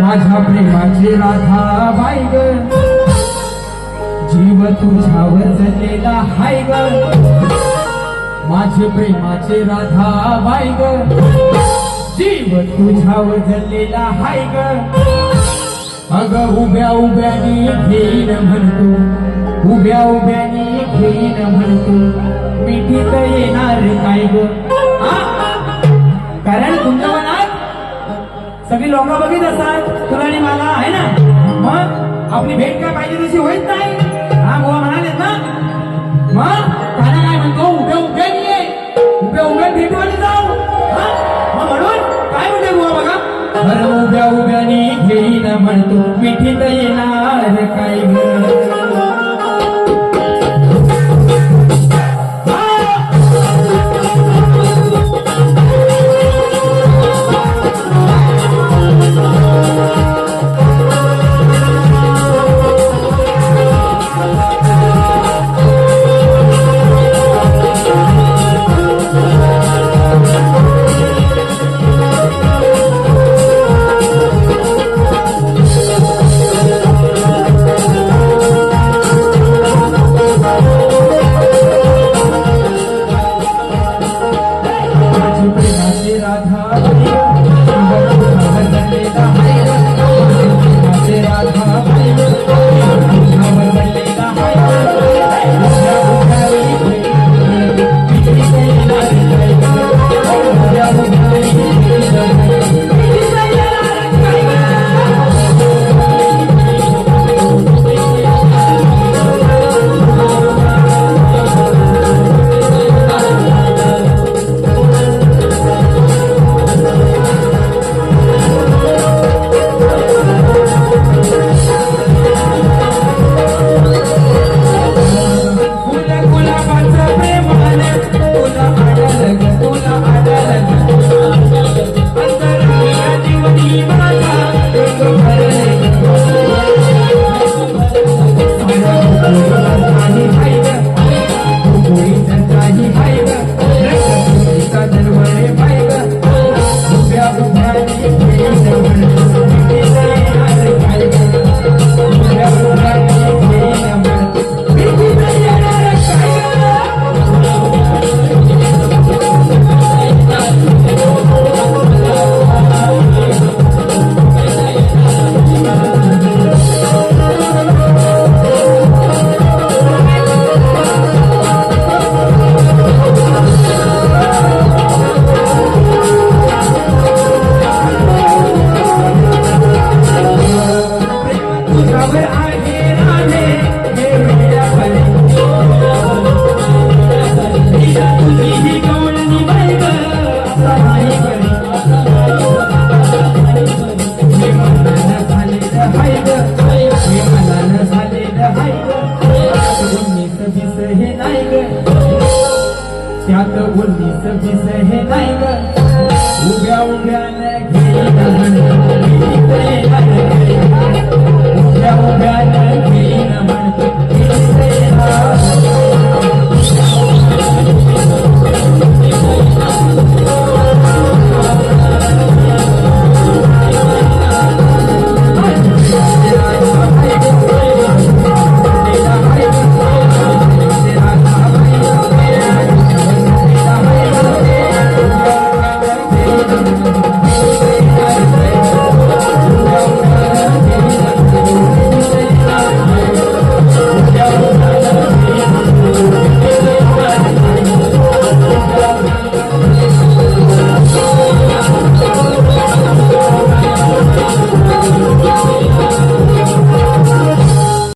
माझ्या प्रेमाची राधा बाई ग. जीव तुझ्यावर जगलेला हाय ग. माझे प्रेमाचे राधा बाई ग. जीव तुझ्यावर जगलेला हाय ग. अग उभ्या उभ्यानी घेईन म्हणतो. उभ्या उभ्यानी घेईन म्हणतो. मिठीत येणार काय ग? तुम्ही लोक बघित असाल तुला आणि मला आहे ना मग आपली भेट काय पाहिजे तशी होत नाही. हा गोवा म्हणाले ना. मग त्याला काय म्हणतो उभ्या उभ्या ये उभ्या उभ्या भेटवायला जाऊ. मग म्हणून काय म्हणते बुवा बघा. बरं उभ्या उभ्यानी घेईन म्हणतो मिठीत येणार काय? त्यात उन्नीस वीस हे नाही उभ्या उभ्या उभ्या